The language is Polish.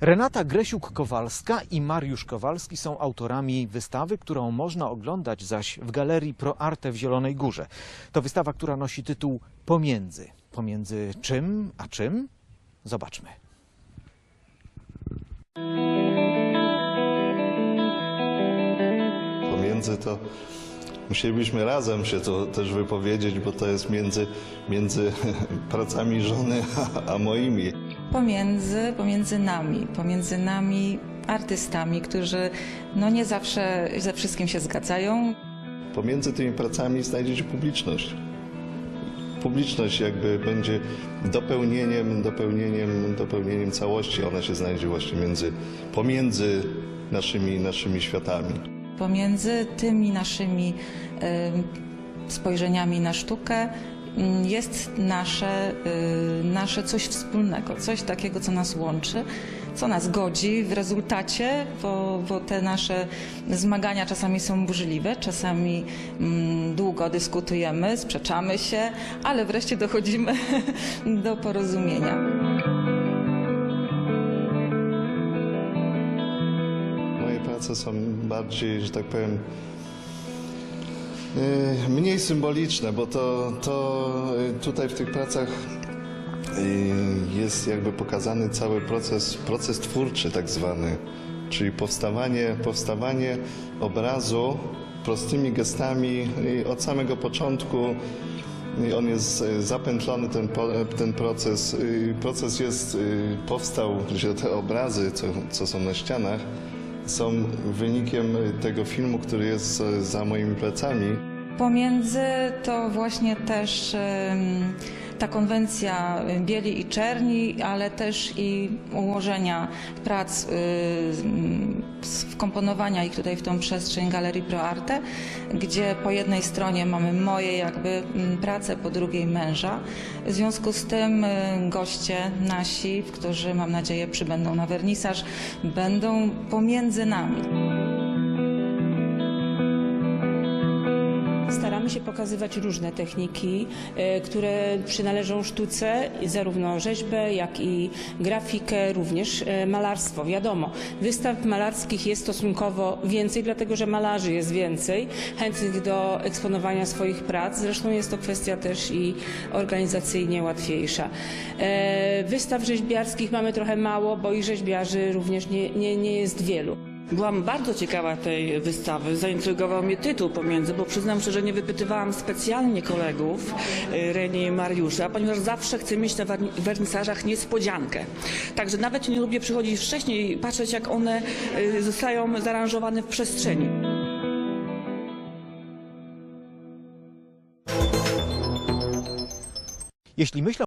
Renata Gresiuk-Kowalska i Mariusz Kowalski są autorami wystawy, którą można oglądać zaś w Galerii Pro Arte w Zielonej Górze. To wystawa, która nosi tytuł Pomiędzy. Pomiędzy czym a czym? Zobaczmy. Pomiędzy to musielibyśmy razem się to też wypowiedzieć, bo to jest między, między pracami żony a, a moimi. Pomiędzy, pomiędzy nami, pomiędzy nami artystami, którzy no nie zawsze ze wszystkim się zgadzają. Pomiędzy tymi pracami znajdziecie publiczność. Publiczność jakby będzie dopełnieniem, dopełnieniem, dopełnieniem całości. Ona się znajdzie właśnie między, pomiędzy naszymi, naszymi światami. Pomiędzy tymi naszymi em, spojrzeniami na sztukę jest nasze, y, nasze coś wspólnego, coś takiego, co nas łączy, co nas godzi w rezultacie, bo, bo te nasze zmagania czasami są burzliwe, czasami mm, długo dyskutujemy, sprzeczamy się, ale wreszcie dochodzimy do porozumienia. Moje prace są bardziej, że tak powiem, mniej symboliczne, bo to, to yy, tutaj w tych pracach yy, jest jakby pokazany cały proces, proces twórczy tak zwany, czyli powstawanie, powstawanie obrazu prostymi gestami od samego początku. On jest zapętlony, ten, ten proces. Proces jest, powstał, te obrazy, co, co są na ścianach, są wynikiem tego filmu, który jest za moimi plecami. Pomiędzy to właśnie też em, ta konwencja bieli i czerni, ale też i ułożenia prac, y, wkomponowania ich tutaj w tą przestrzeń Galerii Pro Arte, gdzie po jednej stronie mamy moje jakby m, prace, po drugiej męża. W związku z tym y, goście nasi, którzy mam nadzieję przybędą na wernisaż, będą pomiędzy nami. Staramy się pokazywać różne techniki, e, które przynależą sztuce, zarówno rzeźbę, jak i grafikę, również e, malarstwo. Wiadomo, wystaw malarskich jest stosunkowo więcej, dlatego że malarzy jest więcej, chętnych do eksponowania swoich prac. Zresztą jest to kwestia też i organizacyjnie łatwiejsza. E, Wystaw rzeźbiarskich mamy trochę mało, bo i rzeźbiarzy również nie, nie, nie jest wielu. Byłam bardzo ciekawa tej wystawy. Zaintrygował mnie tytuł pomiędzy, bo przyznam szczerze, nie wypytywałam specjalnie kolegów y, Reni i Mariusza, ponieważ zawsze chcę mieć na wernisażach niespodziankę. Także nawet nie lubię przychodzić wcześniej i patrzeć, jak one y, zostają zaaranżowane w przestrzeni. Jeśli myślą